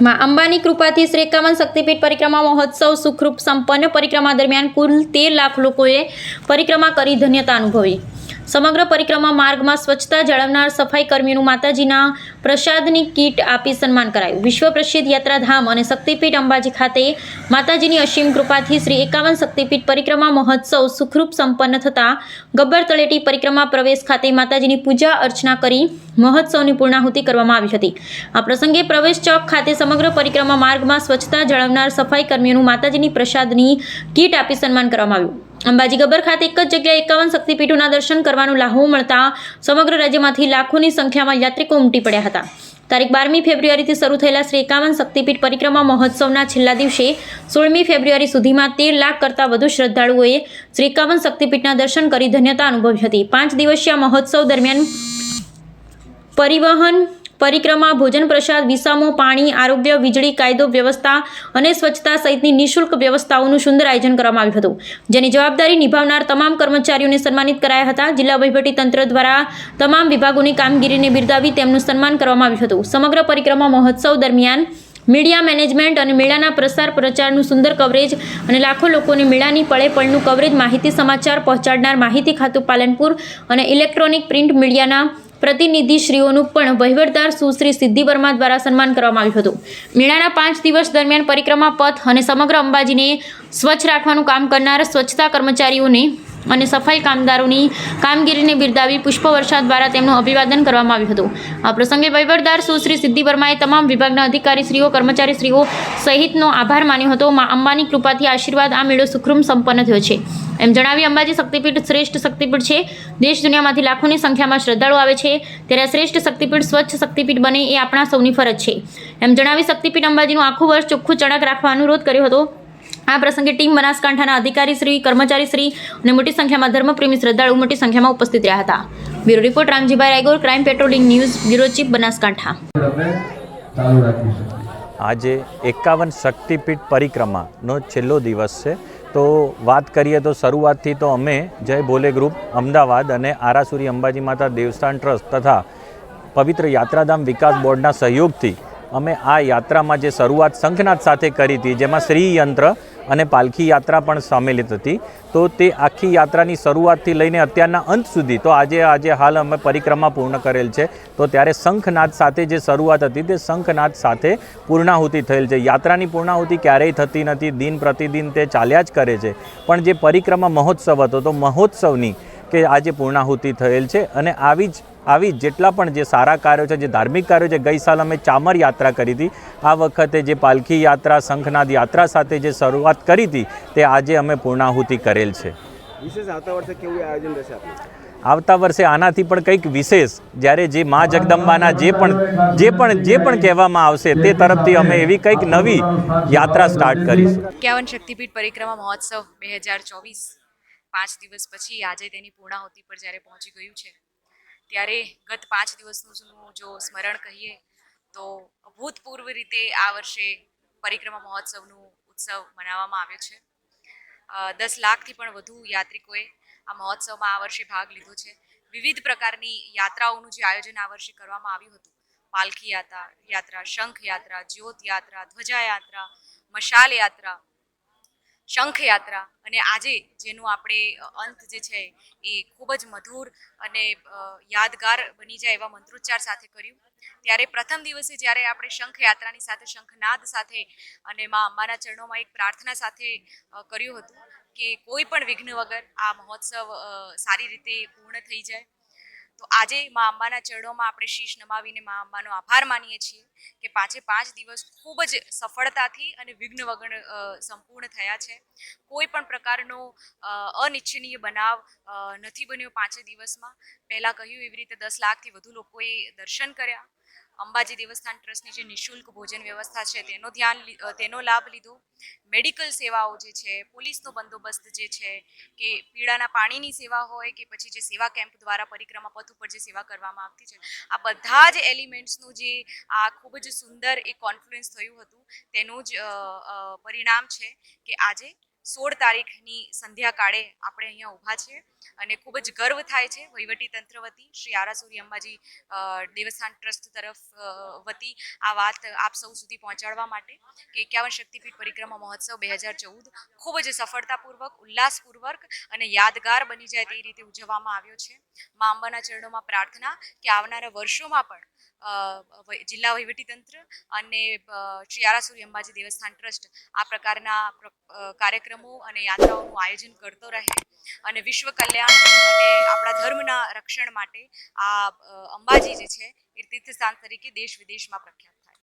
માં અંબાની કૃપાથી શ્રી એકાવન શક્તિપીઠ પરિક્રમા મહોત્સવ સુખરૂપ સંપન્ન પરિક્રમા દરમિયાન કુલ તેર લાખ લોકોએ પરિક્રમા કરી ધન્યતા અનુભવી. સમગ્ર પરિક્રમા માર્ગમાં સ્વચ્છતા જાળવનાર સફાઈ કર્મીનું માતાજીના પ્રસાદની કીટ આપી સન્માન કરાયું. વિશ્વ પ્રસિદ્ધ યાત્રાધામ અને શક્તિપીઠ અંબાજી ખાતે માતાજીની અસીમ કૃપાથી શ્રી એકાવન શક્તિપીઠ પરિક્રમા મહોત્સવ સુખરૂપ સંપન્ન થતાં ગબ્બર તળેટી પરિક્રમા પ્રવેશ ખાતે માતાજીની પૂજા અર્ચના કરી મહોત્સવની પૂર્ણાહુતિ કરવામાં આવી હતી. આ પ્રસંગે પ્રવેશ ચોક ખાતે સમગ્ર પરિક્રમા માર્ગમાં સ્વચ્છતા જાળવનાર સફાઈ કર્મીઓનું માતાજીની પ્રસાદની કીટ આપી સન્માન કરવામાં આવ્યું. અંબાજી ગબ્બર ખાતે એક જ જગ્યાએ એકાવન શક્તિપીઠોના દર્શન કરવાનું લાહો મળતા સમગ્ર રાજ્યમાંથી લાખોની સંખ્યામાં યાત્રિકો ઉમટી પડ્યા હતા. તારીખ બારમી ફેબ્રુઆરીથી શરૂ થયેલા શ્રી એકાવન શક્તિપીઠ પરિક્રમા મહોત્સવના છેલ્લા દિવસે સોળમી ફેબ્રુઆરી સુધીમાં તેર લાખ કરતાં વધુ શ્રદ્ધાળુઓએ શ્રી એકાવન શક્તિપીઠના દર્શન કરી ધન્યતા અનુભવી હતી. પાંચ દિવસીય મહોત્સવ દરમિયાન પરિવહન પરિક્રમા, ભોજન પ્રસાદ, વિસામો, પાણી, આરોગ્ય, વીજળી, કાયદો, વ્યવસ્થા અને સ્વચ્છતા સહિતની નિઃશુલ્ક વ્યવસ્થાઓનું સુંદર આયોજન કરવામાં આવ્યું હતું, જેની જવાબદારી નિભાવનાર તમામ કર્મચારીઓને સન્માનિત કરાયા હતા. જિલ્લા તંત્ર દ્વારા તમામ વિભાગોની કામગીરીને બિરદાવી તેમનું સન્માન કરવામાં આવ્યું હતું. સમગ્ર પરિક્રમા મહોત્સવ દરમિયાન મીડિયા મેનેજમેન્ટ અને મેળાના પ્રસાર પ્રચારનું સુંદર કવરેજ અને લાખો લોકોને મેળાની પળે પળનું કવરેજ માહિતી સમાચાર પહોંચાડનાર માહિતી ખાતું પાલનપુર અને ઇલેક્ટ્રોનિક પ્રિન્ટ મીડિયાના પ્રતિનિધિશ્રીઓનું પણ વહીવટદાર સુશ્રી સિદ્ધિ વર્મા દ્વારા સન્માન કરવામાં આવ્યું હતું. મેળાના પાંચ દિવસ દરમિયાન પરિક્રમા, પથ અને સમગ્ર અંબાજીને સ્વચ્છ રાખવાનું કામ કરનાર સ્વચ્છતા કર્મચારીઓને અને સફાઈ કામદારોની કામગીરીને બિરદાવી પુષ્પવર્ષા દ્વારા તેમનું અભિવાદન કરવામાં આવ્યું હતું. આ પ્રસંગે વહીવટદાર સુશ્રી સિદ્ધિ વર્માએ તમામ વિભાગના અધિકારીશ્રીઓ, કર્મચારીશ્રીઓ સહિતનો આભાર માન્યો હતો. મા અંબાની કૃપાથી આશીર્વાદ આ મેળો સુખરૂમ સંપન્ન થયો છે. એમ જણાવી અંબાજી શક્તિપીઠ શ્રેષ્ઠ શક્તિપીઠ છે. દેશ દુનિયામાંથી લાખોની સંખ્યામાં શ્રદ્ધાળુ આવે છે. ત્યારે આ શ્રેષ્ઠ શક્તિપીઠ, સ્વચ્છ શક્તિપીઠ બને એ આપણા સૌની ફરજ છે. એમ જણાવી શક્તિપીઠ અંબાજીનું આખું વર્ષ ચોખ્ખું ચણક રાખવા અનુરોધ કર્યો હતો. આ પ્રસંગે ટીમ બનાસકાંઠાના અધિકારી શ્રી કર્મચારી શ્રી અને મોટી સંખ્યામાં ધર્મપ્રેમી શ્રદ્ધાળુ મોટી સંખ્યામાં ઉપસ્થિત રહ્યા હતા. Bureau report Ramjibhai Raigor crime patrolling news bureau chief Banaskantha. આજે એકાવન શક્તિપીઠ પરિક્રમાનો છેલ્લો દિવસ છે. તો વાત કરીએ તો શરૂઆતથી તો અમે જય ભોલે ગ્રુપ અમદાવાદ અને આરાસુરી અંબાજી માતા દેવસ્થાન ટ્રસ્ટ તથા પવિત્ર યાત્રાધામ વિકાસ બોર્ડના સહયોગથી અમે આ યાત્રામાં જે શરૂઆત શંખનાથ સાથે કરી હતી જેમાં શ્રી યંત્ર અને પાલખી યાત્રા પણ સામેલિત હતી. તો તે આખી યાત્રાની શરૂઆતથી લઈને અત્યારના અંત સુધી તો આજે આજે હાલ અમે પરિક્રમા પૂર્ણ કરેલ છે. તો ત્યારે શંખનાદ સાથે જે શરૂઆત હતી તે શંખનાદ સાથે પૂર્ણાહુતિ થયેલ છે. યાત્રાની પૂર્ણાહુતિ ક્યારેય થતી નથી. દિન પ્રતિદિન તે ચાલ્યા જ કરે છે. પણ જે પરિક્રમા મહોત્સવ હતો તો મહોત્સવની કે આજે પૂર્ણાહુતિ થયેલ છે અને આવી જ આવી જેટલા પણ જે સારા કાર્યો છે જે ધાર્મિક કાર્યો છે ગઈ સાલ અમે ચામર યાત્રા કરી હતી. આ વખતે જે પાલખી યાત્રા શંખનાદ યાત્રા સાથે જે શરૂઆત કરી હતી તે આજે અમે પૂર્ણાહુતિ કરેલ છે. વિશેષ આવતા વર્ષે કેવું આયોજન રહેશે આપનું? આવતા વર્ષે આનાથી પણ કંઈક વિશેષ જ્યારે જે મા જગદંબાના જે પણ જે પણ જે પણ કહેવામાં આવશે તે તરફથી અમે એવી કંઈક નવી યાત્રા સ્ટાર્ટ કરીશું. એકાવન શક્તિપીઠ પરિક્રમા મહોત્સવ બે હજાર ચોવીસ પાંચ દિવસ પછી આજે તેની પૂર્ણાહુતિ પર જ્યારે પહોંચી ગયું છે. ત્યારે ગત પાંચ દિવસનું જો સ્મરણ કહીએ, તો અભૂતપૂર્વ રીતે આ વર્ષે પરિક્રમા મહોત્સવનું ઉત્સવ મનાવવામાં આવ્યો છે. દસ લાખથી પણ વધુ યાત્રિકોએ આ મહોત્સવમાં આ વર્ષે ભાગ લીધો છે. વિવિધ પ્રકારની યાત્રાઓનું જે આયોજન આ વર્ષે કરવામાં આવ્યું હતું. પાલખી યાત્રા યાત્રા, શંખ યાત્રા, જ્યોત યાત્રા, ધ્વજા યાત્રા, મશાલ યાત્રા શંખ યાત્રા અને આજે જેનું આપણે અંત જે છે એ ખૂબ જ મધુર અને યાદગાર બની જાય એવા મંત્રોચ્ચાર સાથે કર્યું. ત્યારે પ્રથમ દિવસે જ્યારે આપણે શંખયાત્રાની સાથે, શંખનાદ સાથે અને મા અંબાના ચરણોમાં એક પ્રાર્થના સાથે કર્યું હતું કે કોઈ પણ વિઘ્ન વગર આ મહોત્સવ સારી રીતે પૂર્ણ થઈ જાય. તો આજે મા અંબાના ચરણોમાં આપણે શીશ નમાવીને મા અંબાનો આભાર માનીએ છીએ કે પાંચે પાંચ દિવસ ખૂબ જ સફળતાથી અને વિઘ્ન વગર સંપૂર્ણ થયા છે. કોઈ પણ પ્રકારનો અનિચ્છનીય બનાવ નથી બન્યો પાંચે દિવસમાં. પહેલાં કહ્યું એવી રીતે દસ લાખથી વધુ લોકોએ દર્શન કર્યા. અંબાજી દેવસ્થાન ટ્રસ્ટની જે નિઃશુલ્ક ભોજન વ્યવસ્થા છે, તેનો ધ્યાન તેનો લાભ લીધો. મેડિકલ સેવાઓ જે છે, પોલીસનો બંદોબસ્ત જે છે, કે પીડાના પાણીની સેવા હોય કે પછી જે સેવા કેમ્પ દ્વારા પરિક્રમા પથ ઉપર જે સેવા કરવામાં આવતી છે, આ બધા જ એલિમેન્ટ્સનું જે આ ખૂબ જ સુંદર એક કોન્ફ્લુએન્સ થયું હતું, તેનું જ પરિણામ છે કે આજે સોળ તારીખની સંધ્યાકાળે આપણે અહીંયા ઊભા છીએ અને ખૂબ જ ગર્વ થાય છે વહીવટી તંત્ર વતી. શ્રી આરાસુરી અંબાજી દેવસ્થાન ટ્રસ્ટ તરફ વતી આ વાત આપ સૌ સુધી પહોંચાડવા માટે કે એકાવન શક્તિપીઠ પરિક્રમા મહોત્સવ બે હજાર ચૌદ ખૂબ જ સફળતાપૂર્વક, ઉલ્લાસપૂર્વક અને યાદગાર બની જાય તે રીતે ઉજવવામાં આવ્યો છે. મા અંબાના ચરણોમાં પ્રાર્થના કે આવનારા વર્ષોમાં પણ જિલ્લા વહીવટીતંત્ર અને શ્રી આરાસુરી અંબાજી દેવસ્થાન ટ્રસ્ટ આ પ્રકારના કાર્યક્રમો અને યાત્રાઓનું આયોજન કરતો રહે અને વિશ્વ કલ્યાણ અને આપણા ધર્મના રક્ષણ માટે આ અંબાજી જે છે એ તીર્થસ્થાન તરીકે દેશ વિદેશમાં પ્રખ્યાત